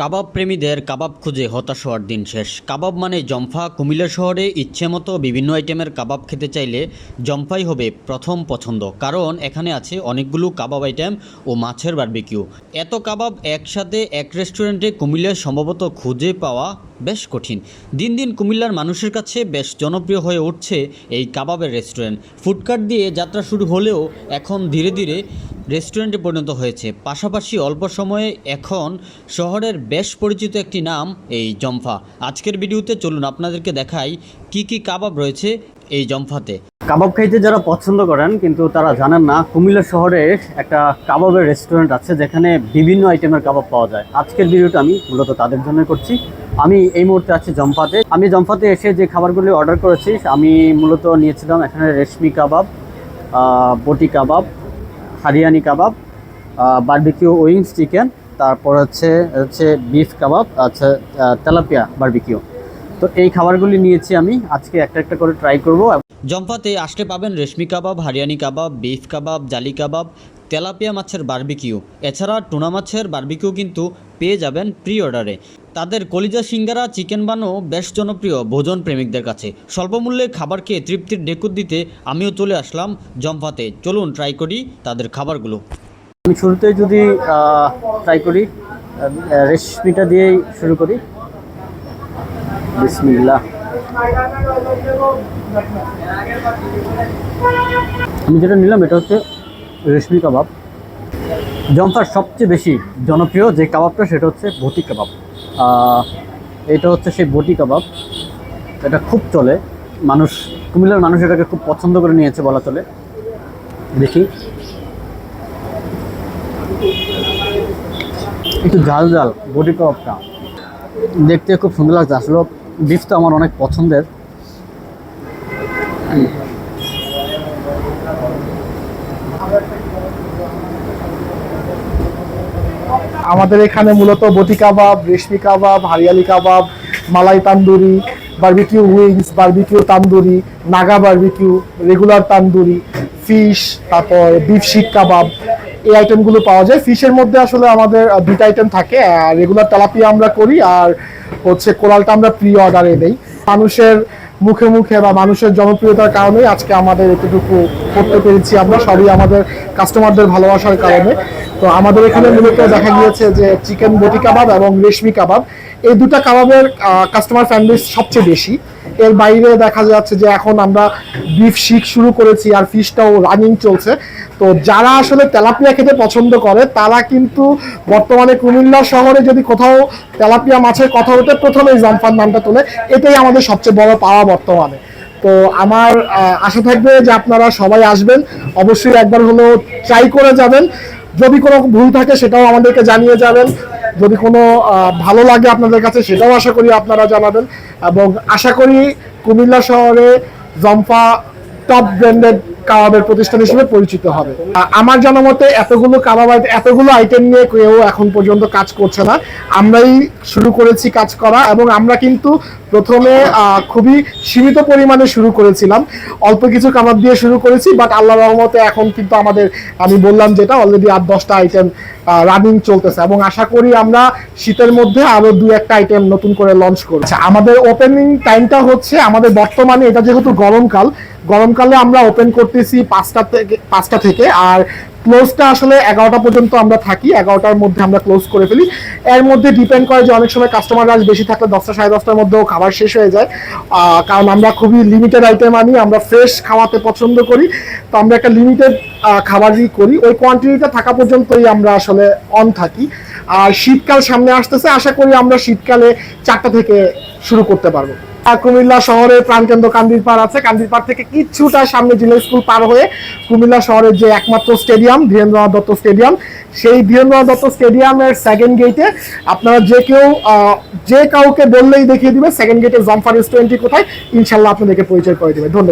কাবাব প্রেমীদের কাবাব খুঁজে হতাশ হওয়ার দিন শেষ। কাবাব মানে জম্ফা, কুমিল্লা শহরে ইচ্ছে মতো বিভিন্ন আইটেমের কাবাব খেতে চাইলে জম্ফাই হবে প্রথম পছন্দ। কারণ এখানে আছে অনেকগুলো কাবাব আইটেম ও মাছের বার্বিকিউ। এত কাবাব একসাথে এক রেস্টুরেন্টে কুমিল্লায় সম্ভবত খুঁজে পাওয়া বেশ কঠিন। দিন দিন কুমিল্লার মানুষের কাছে বেশ জনপ্রিয় হয়ে উঠছে এই কাবাবের রেস্টুরেন্ট ফুডকার্ট দিয়ে যাত্রা শুরু হলেও এখন ধীরে ধীরে রেস্টুরেন্টে পরিণত হয়েছে। পাশাপাশি অল্প সময়ে এখন শহরের বেশ পরিচিত একটি নাম এই জম্ফা। আজকের ভিডিওতে চলুন আপনাদেরকে দেখাই কি কি কাবাব রয়েছে এই জম্ফাতে। কাবাব খাইতে যারা পছন্দ করেন, কিন্তু তারা জানেন না, কুমিল্লা শহরে একটা কাবাবের রেস্টুরেন্ট আছে যেখানে বিভিন্ন আইটেমের কাবাব পাওয়া যায়। আজকের ভিডিওটা আমি মূলত তাদের জন্য করছি। আমি এই মুহূর্তে আছি জম্পাতে আমি জম্পাতে এসে যে খাবারগুলি অর্ডার করেছি, আমি মূলত নিয়েছিলাম এখানে reshmi kebab boti kebab, hariyali kebab barbecue wings chicken তারপর হচ্ছে হচ্ছে বিফ কাবাব আচ্ছা তেলাপিয়া বারবিকিউ তো এই খাবারগুলি নিয়েছি আমি। আজকে একটা একটা করে ট্রাই করব জম্পাতে আসলে পাবেন রেশমি কাবাব, হারিয়ানি kebab, beef kebab, jali kebab, tilapia মাছের বারবিকিউ। এছাড়া টুনা মাছের বার্বিকিউ কিন্তু পেয়ে যাবেন প্রি অর্ডারে তাদের কলিজা সিঙ্গারা, চিকেন বানও বেশ জনপ্রিয় ভোজন প্রেমিকদের কাছে। স্বল্প মূল্যে খাবার খেয়ে তৃপ্তির ডেকুর দিতে আমিও চলে আসলাম জম্পাতে। চলুন ট্রাই করি তাদের খাবারগুলো। আমি শুরুতে যদি ট্রাই করি রেসিপিটা দিয়েই শুরু করি। বিসমিল্লাহ। আমি যেটা নিলাম, এটা হচ্ছে রেশমি কাবাব। জমফার সবচেয়ে বেশি জনপ্রিয় যে কাবাবটা, সেটা হচ্ছে বটি কাবাব। এটা হচ্ছে সেই বটি কাবাব। এটা খুব চলে। মানুষ, কুমিল্লার মানুষ এটাকে খুব পছন্দ করে নিয়েছে বলা চলে। দেখি। একটু ঝাল ঝাল বডি কাবাবটা। দেখতে খুব সুন্দর লাগছে। আসলে বিফ তো আমার অনেক পছন্দের। আমাদের এখানে মূলত boti kebab, reshmi kebab, hariyali kebab, malai tandoori, barbecue wings, barbecue tandoori, Naga barbecue, regular tandoori, fish, তারপর বিফ শিক কাবাব এই আইটেমগুলো পাওয়া যায়। ফিশের মধ্যে আসলে আমাদের দুইটা আইটেম থাকে। রেগুলার তেলাপিয়া আমরা করি আর হচ্ছে কোরালটা আমরা প্রি অর্ডারে দেই। মানুষের মুখে মুখে বা মানুষের জনপ্রিয়তার কারণেই আজকে আমাদের এতটুকু করতে পেরেছি আমরা। সবই আমাদের কাস্টমারদের ভালোবাসার কারণে। তো আমাদের এখানে মূলত দেখা গিয়েছে যে চিকেন বটি কাবাব এবং রেশমি কাবাব। এই দুটো কাবাবের কাস্টমার ফ্যামিলি সবচেয়ে বেশি। এর বাইরে দেখা যাচ্ছে যে এখন আমরা বিফ শিক শুরু করেছি আর ফিশটাও রানিং চলছে। তো যারা আসলে তেলাপিয়া খেতে পছন্দ করে, তারা কিন্তু বর্তমানে কুমিল্লা শহরে যদি কোথাও তেলাপিয়া মাছের কথা ওঠে, প্রথমেই জম্পার নামটা তোলে। এটাই আমাদের সবচেয়ে বড় পাওয়া বর্তমানে। তো আমার আশা থাকবে যে আপনারা সবাই আসবেন। অবশ্যই একবার হলেও ট্রাই করে যাবেন। যদি কোনো ভুল থাকে সেটাও আমাদেরকে জানিয়ে যাবেন যদি কোনো ভালো লাগে আপনাদের কাছে সেটাও আশা করি আপনারা জানাবেন। এবং আশা করি কুমিল্লা শহরে জম্পা টপ ব্র্যান্ডেড কাবাবের প্রতিষ্ঠান হিসেবে পরিচিত হবে। আমার জানা মতে এতগুলো কাবাব এতগুলো আইটেম নিয়ে কেউ এখন পর্যন্ত কাজ করছে না। আমরাই শুরু করেছি কাজ করা এবং আমরা কিন্তু প্রথমে খুবই সীমিত পরিমাণে শুরু করেছিলাম। অল্প কিছু কাবাব দিয়ে শুরু করেছি বাট আল্লাহ রহমতে এখন কিন্তু আমাদের, আমি বললাম যেটা অলরেডি আট, দশটা আইটেম রানিং চলতেছে এবং আশা করি আমরা শীতের মধ্যে আরও দু একটা আইটেম নতুন করে লঞ্চ করছি আমাদের ওপেনিং টাইমটা হচ্ছে আমাদের বর্তমানে এটা যেহেতু গরমকাল গরমকালে আমরা ওপেন করতেছি পাঁচটা থেকে পাঁচটা থেকে, আর ক্লোজটা আসলে এগারোটা পর্যন্ত আমরা থাকি, এগারোটার মধ্যে আমরা ক্লোজ করে ফেলি। এর মধ্যে ডিপেন্ড করে যে অনেক সময় কাস্টমার রাশ বেশি থাকলে দশটা সাড়ে দশটার মধ্যেও খাবার শেষ হয়ে যায়। কারণ আমরা খুবই লিমিটেড আইটেম আনি, আমরা ফ্রেশ খাওয়াতে পছন্দ করি। তো আমরা একটা লিমিটেড খাবারই করি। ওই কোয়ান্টিটিটা থাকা পর্যন্তই আমরা আসলে অন থাকি। আর শীতকাল সামনে আসতেছে, আশা করি আমরা শীতকালে চারটা থেকে শুরু করতে পারব। কুমিল্লা শহরের প্রাণকেন্দ্র কান্দির পাড় আছে। কান্দির পাড় থেকে কিছুটা সামনে জিলা স্কুল পার হয়ে কুমিল্লা শহরের যে একমাত্র স্টেডিয়াম, ধীরেন্দ্রনাথ দত্ত স্টেডিয়াম, সেই ধীরেন্দ্রনাথ দত্ত স্টেডিয়ামের সেকেন্ড গেটে আপনারা যে কেউ যে কাউকে বললেই দেখিয়ে দিবে সেকেন্ড গেটে জম্ফা রেস্টুরেন্টটি কোথায়, ইনশাল্লাহ আপনাদেরকে পরিচয় করে দেবে। ধন্যবাদ।